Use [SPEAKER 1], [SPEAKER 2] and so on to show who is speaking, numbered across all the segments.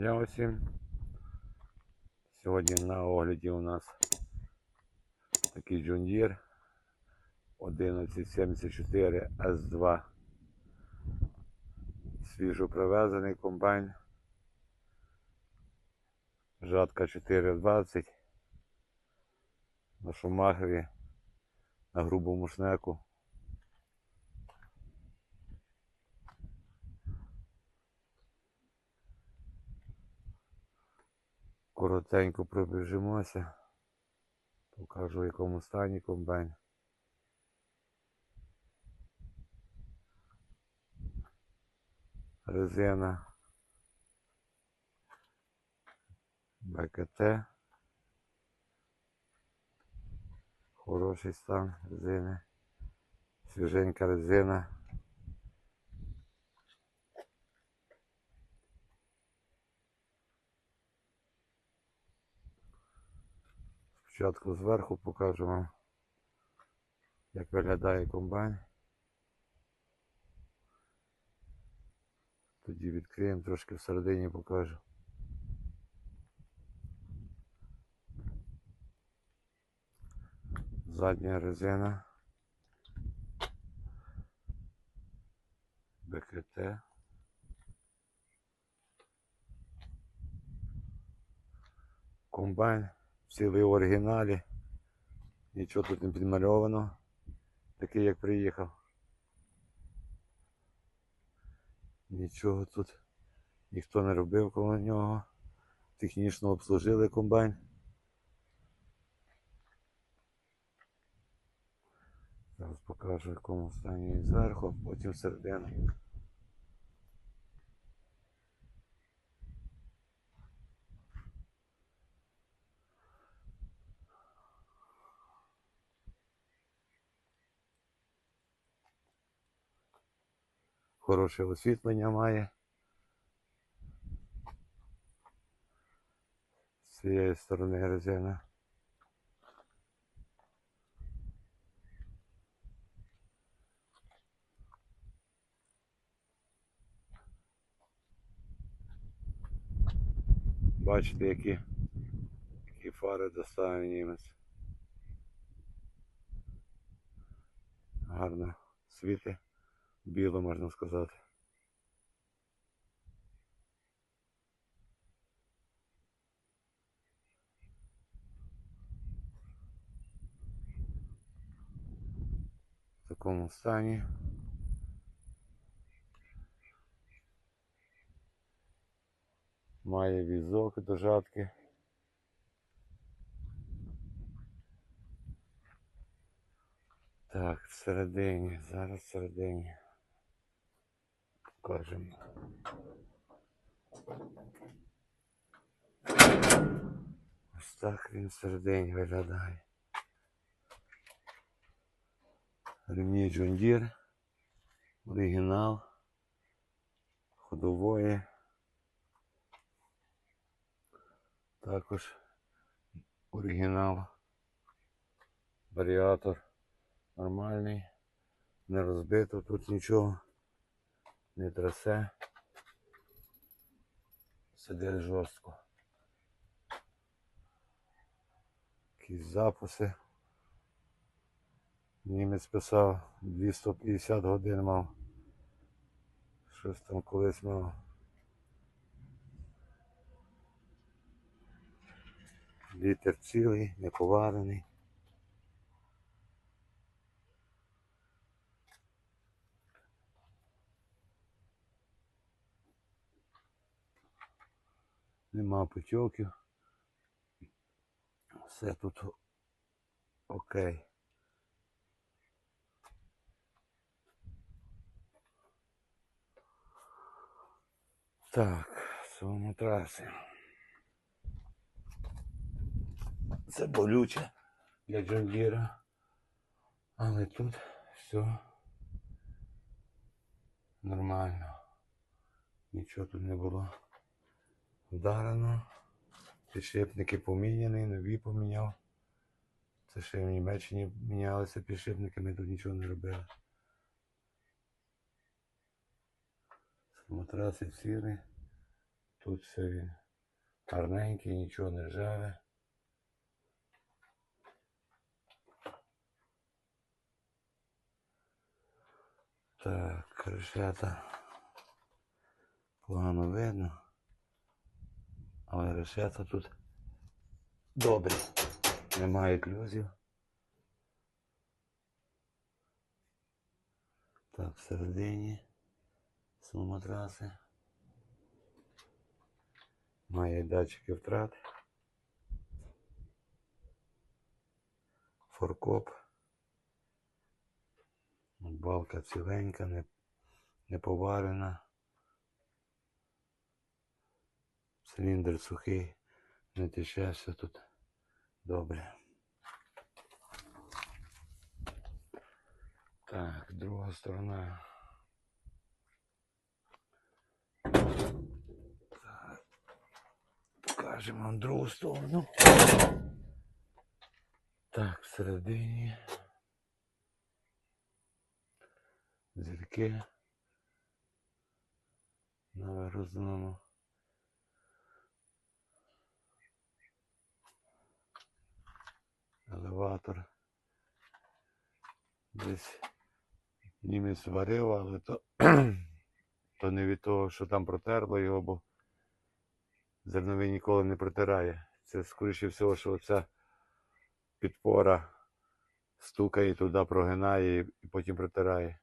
[SPEAKER 1] дня усім. Сьогодні на огляді у нас такий Deere 1174 S2. Свіжо привезений комбайн. Жатка 420. На Шумахові. На грубому шнеку. Коротенько пробіжимося. Покажу в якому стані комбайн. Резина. БКТ. Хороший стан резини. Свіженька резина. Спочатку зверху покажу вам, як виглядає комбайн. Тоді відкриємо, трошки всередині покажу. Задня резина. БКТ. Комбайн цілий в оригіналі. Нічого тут не підмальовано. Такий як приїхав. Нічого тут ніхто не робив коло нього. Технічно обслужили комбайн. Зараз покажу в якому стані зверху, потім всередину. Хороше освітлення має. З цієї сторони резина. Бачите, які, які фари доставив німець. Гарно світи. Біло можна сказати. В такому стані. Має візок до жатки. Так, всередині, зараз всередині. Покажемо. Ось так він всередині виглядає. Ремні Deere, оригінал, ходової. Також оригінал, варіатор нормальний, не розбито тут нічого, не трясе, сидить жорстко. Якісь записи. Німець писав 250 годин мав. Щось там колись мав. Літер цілий, не Нема потьоків. Все тут окей. Так, цього матраси. Це болюче для Джондіра. Але тут все нормально. Нічого тут не було вдарено. Підшипники поміняні, нові поміняв. Це ще в Німеччині мінялися підшипники, ми тут нічого не робили. Матраси цілі. Тут все він гарненький, нічого не ржаве. Так, решета погано видно. Але решета тут добрі. Немає клюзів. Так, всередині суматраси. Має датчики втрат. Форкоп. Балка ціленька, не, не поварена. Циліндр сухий, не тече, все тут добре. Так, друга сторона. Так. Покажемо вам другу сторону. Так, всередині. Зірки. На вигрузному. Елеватор. Десь німець варив, але то, то не від того, що там протерло його, бо зерновий ніколи не протирає. Це скоріше всього, що оця підпора стукає туди, прогинає і потім протирає.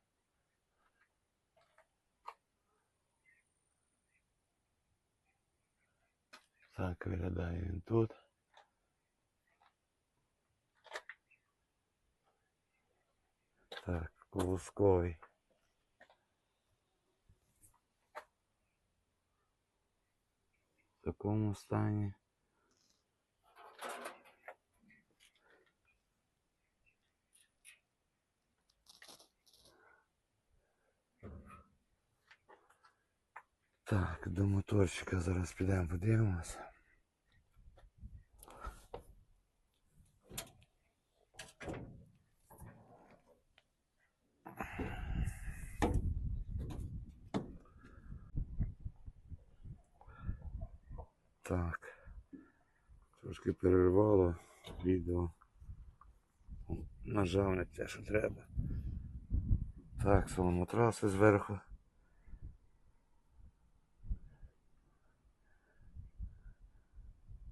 [SPEAKER 1] Так виглядає він тут. Так, колосковий. В такому стані. Так, до моторчика зараз підемо подивимося. Так. Трошки перервало відео. Нажав не те, що треба. Так, соломотраси зверху.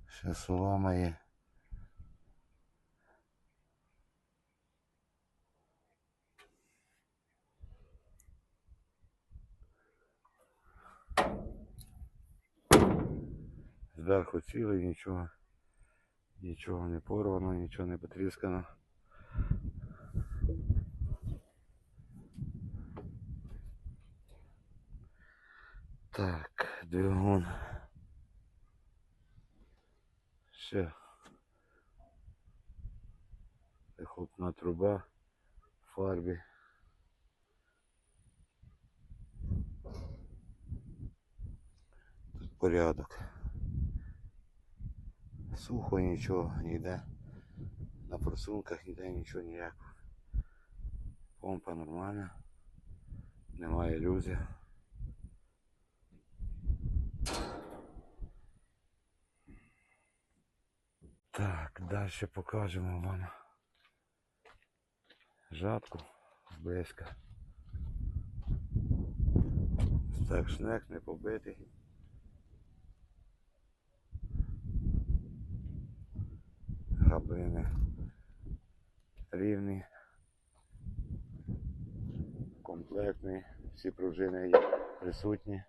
[SPEAKER 1] Ще солома є. Зверху цілий, нічого, нічого не порвано, нічого не потріскано. Так, двигун. Ще вихлопна труба в фарбі. Тут порядок. Сухо нічого, ніде. На просунках ніде нічого ніякого. Помпа нормальна. Немає ілюзій. Так, далі покажемо вам жатку зблизька. Так, шнек не побитий. Габини рівні. Комплектний, всі пружини є присутні.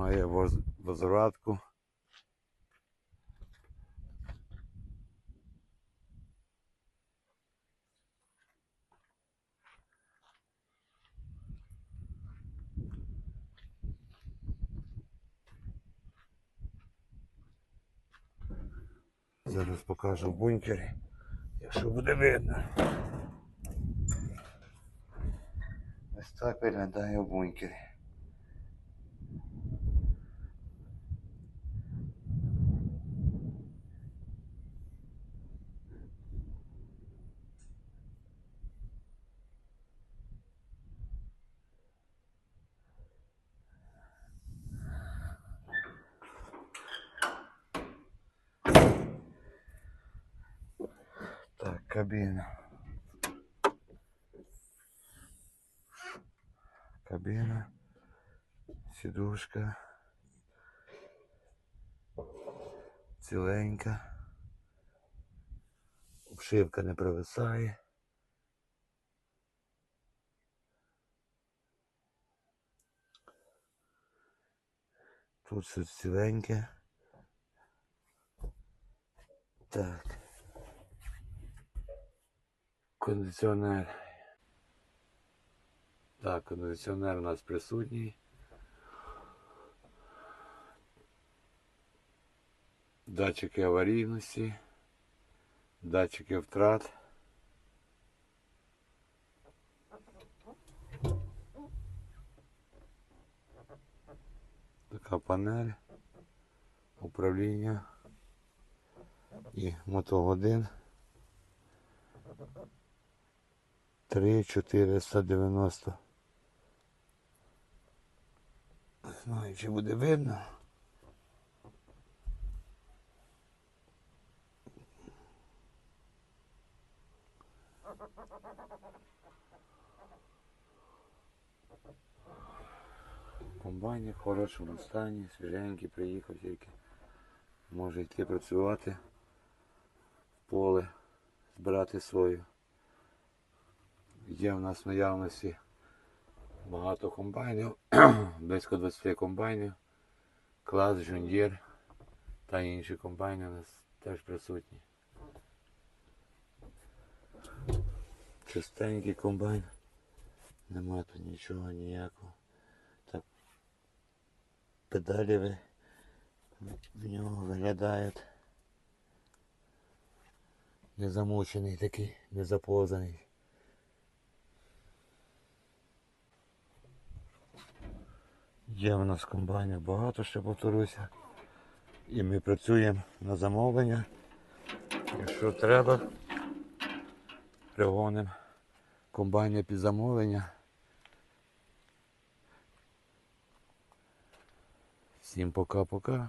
[SPEAKER 1] Має воз- возвратку. Зараз покажу бункері, якщо буде видно. Ось так виглядає в кабіна. Кабіна, сідушка. Ціленька. Обшивка не провисає. Тут все ціленьке. Так. Кондиціонер. Так, кондиціонер у нас присутній. Датчики аварійності, датчики втрат. Така панель, управління і мотогодин. 3490. Не знаю, чи буде видно. Комбайні в хорошому стані, свіженький приїхав тільки. Може йти працювати в поле, збирати свою. Є в нас в наявності багато комбайнів, близько 20 комбайнів, клас, Джундір та інші комбайни у нас теж присутні. Чистенький комбайн. Нема тут нічого ніякого. Так. Педалі в нього виглядають. Не замучений такий, не Є в нас комбайнів багато, ще повторюся. І ми працюємо на замовлення. Якщо треба, пригонимо комбайни під замовлення. Всім пока-пока.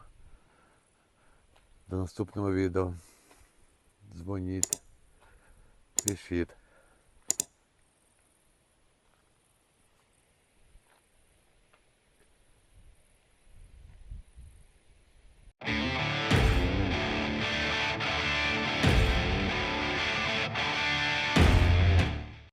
[SPEAKER 1] До наступного відео. Дзвоніть, пишіть.